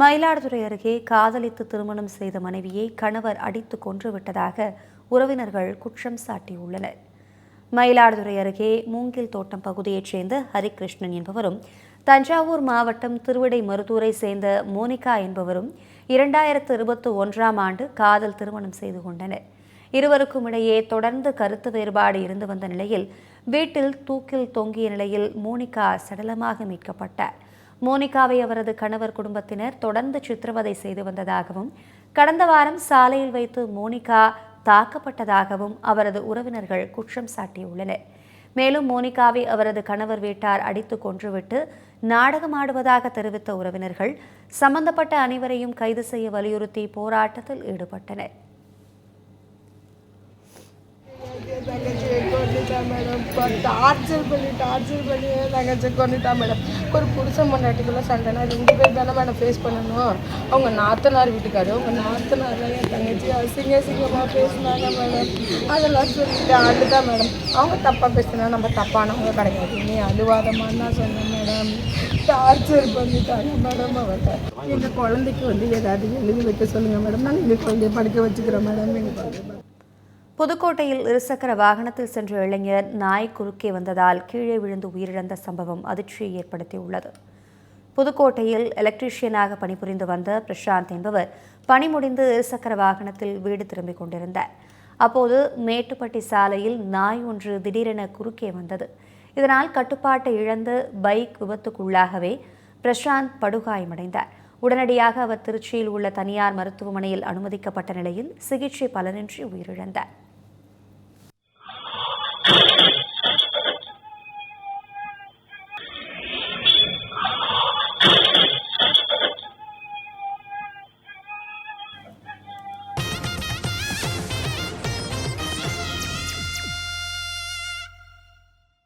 மயிலாடுதுறை அருகே காதலித்து திருமணம் செய்த மனைவியை கணவர் அடித்து கொன்றுவிட்டதாக உறவினர்கள் குற்றம் சாட்டியுள்ளனர். மயிலாடுதுறை அருகே மூங்கில் தோட்டம் பகுதியைச் சேர்ந்த ஹரிகிருஷ்ணன் என்பவரும் தஞ்சாவூர் மாவட்டம் திருவிடை மருதூரை சேர்ந்த மோனிகா என்பவரும் இரண்டாயிரத்து இருபத்தி ஒன்றாம் ஆண்டு காதல் திருமணம் செய்து கொண்டனர். இருவருக்கும் இடையே தொடர்ந்து கருத்து வேறுபாடு இருந்து வந்த நிலையில் வீட்டில் தூக்கில் தொங்கிய நிலையில் மோனிகா சடலமாக மீட்கப்பட்டார். மோனிகாவை அவரது கணவர் குடும்பத்தினர் தொடர்ந்து சித்திரவதை செய்து வந்ததாகவும் கடந்த வாரம் சாலையில் வைத்து மோனிகா தாக்கப்பட்டதாகவும் அவரது உறவினர்கள் குற்றம் சாட்டியுள்ளனர். மேலும் மோனிகாவை அவரது கணவர் வீட்டார் அடித்து கொன்றுவிட்டு நாடகமாடுவதாக தெரிவித்த உறவினர்கள் சம்பந்தப்பட்ட அனைவரையும் கைது செய்ய வலியுறுத்தி போராட்டத்தில் ஈடுபட்டனர். தங்கச்சியை மேடம் டார்ச்சர் பண்ணி டார்ச்சர் பண்ணி தங்கச்சி கொண்டுட்டா மேடம் ஒரு புருஷன் பொண்டாட்டிக்குள்ள சண்டைனா ரெண்டு பேர் தானே மேடம் ஃபேஸ் பண்ணணும். அவங்க நாத்தனார் வீட்டுக்காரு அவங்க நாத்தனார் என் தங்கச்சி அசிங்க அசிங்கமாக பேசினாங்க மேடம் அதெல்லாம் சொல்லிட்டு ஆண்டுதா மேடம் அவங்க தப்பாக பேசினா நம்ம தப்பானவங்க கிடையாது. நீ அழுவாதமான்னு தான் சொன்னேன் மேடம் டார்ச்சர் பண்ணிட்டாங்க மேடம் அவங்க எங்கள் குழந்தைக்கு வந்து ஏதாவது எழுதி வைக்க சொல்லுங்கள் மேடம் நான் எங்கள் குழந்தைய படிக்க வச்சுக்கிறேன் மேடம் எங்கள் குழந்தை புதுக்கோட்டையில் இருசக்கர வாகனத்தில் சென்ற இளைஞர் நாய் குறுக்கே வந்ததால் கீழே விழுந்து உயிரிழந்த சம்பவம் அதிர்ச்சியை ஏற்படுத்தியுள்ளது. புதுக்கோட்டையில் எலக்ட்ரீஷியனாக பணிபுரிந்து வந்த பிரசாந்த் என்பவர் பணி முடிந்து இருசக்கர வாகனத்தில் வீடு திரும்பிக் கொண்டிருந்தார். அப்போது மேட்டுப்பட்டி சாலையில் நாய் ஒன்று திடீரென குறுக்கே வந்தது. இதனால் கட்டுப்பாட்டை இழந்து பைக் விபத்துக்குள்ளாகவே பிரசாந்த் படுகாயமடைந்தார். உடனடியாக அவர் திருச்சியில் உள்ள தனியார் மருத்துவமனையில் அனுமதிக்கப்பட்ட நிலையில் சிகிச்சை பலனின்றி உயிரிழந்தார்.